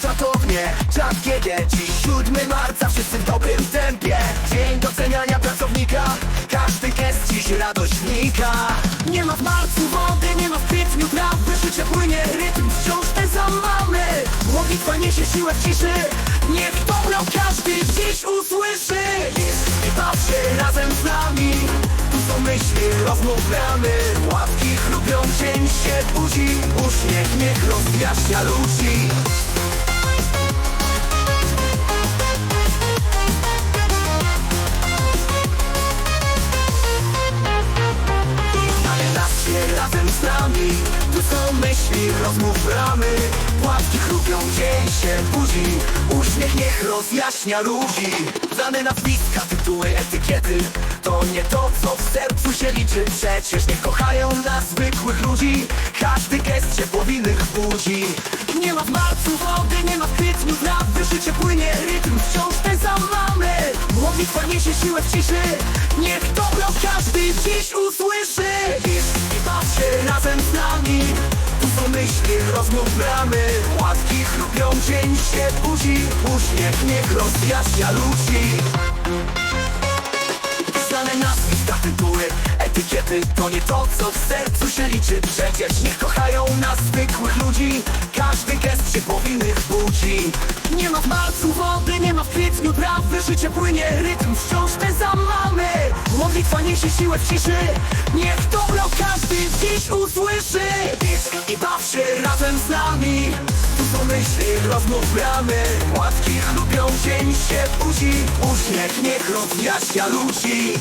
tempie Rzadkie dzieci, 7 marca Wszyscy w dobrym tempie. Dzień doceniania pracownika. Każdy gest dziś radość wnika Nie ma w marcu wody, nie ma w kwietniu trawy. Życie płynie, rytm wciąż ten sam mamy. Modlitwa niesie siłę w ciszy. Niech dobrą każdy dziś usłyszy. I patrzy razem z nami. Tu są myśli, rozmów bramy Łapki chrupią, dzień się budzi. Uśmiech niech rozjaśnia ludzi razem z nami. Tu są myśli, rozmów ramy Łapki chrupią, dzień się budzi. Uśmiech niech rozjaśnia ludzi. Znane nazwiska, tytuły, etykiety. To nie to, co w sercu się liczy. Przecież nie kochają nas zwykłych ludzi. Każdy gest ciepło w innych budzi. Nie ma w marcu wody, nie ma w kwietniu trawy Życie płynie, rytm wciąż ten sam mamy. Modlitwa niesie siłę w ciszy. Niech dobro każdy dziś usłyszy myśli, rozmów bramy Łatki chrupią, dzień się budzi Uśmiech niech rozjaśnia ludzi. Znane nazwiska, tytuły, etykiety To nie to, co w sercu się liczy. Przecież nie kochają nas zwykłych ludzi Każdy gest się powinnych budzi Nie ma w marcu wody, nie ma w kwietniu trawy Życie płynie, rytm wciąż ten sam mamy Modlitwa niesie siłę w ciszy Niech z nami Tu są myśli, rozmów bramy. Łatki chlupią, dzień się budzi. Uśmiech niech rozjaśnia ludzi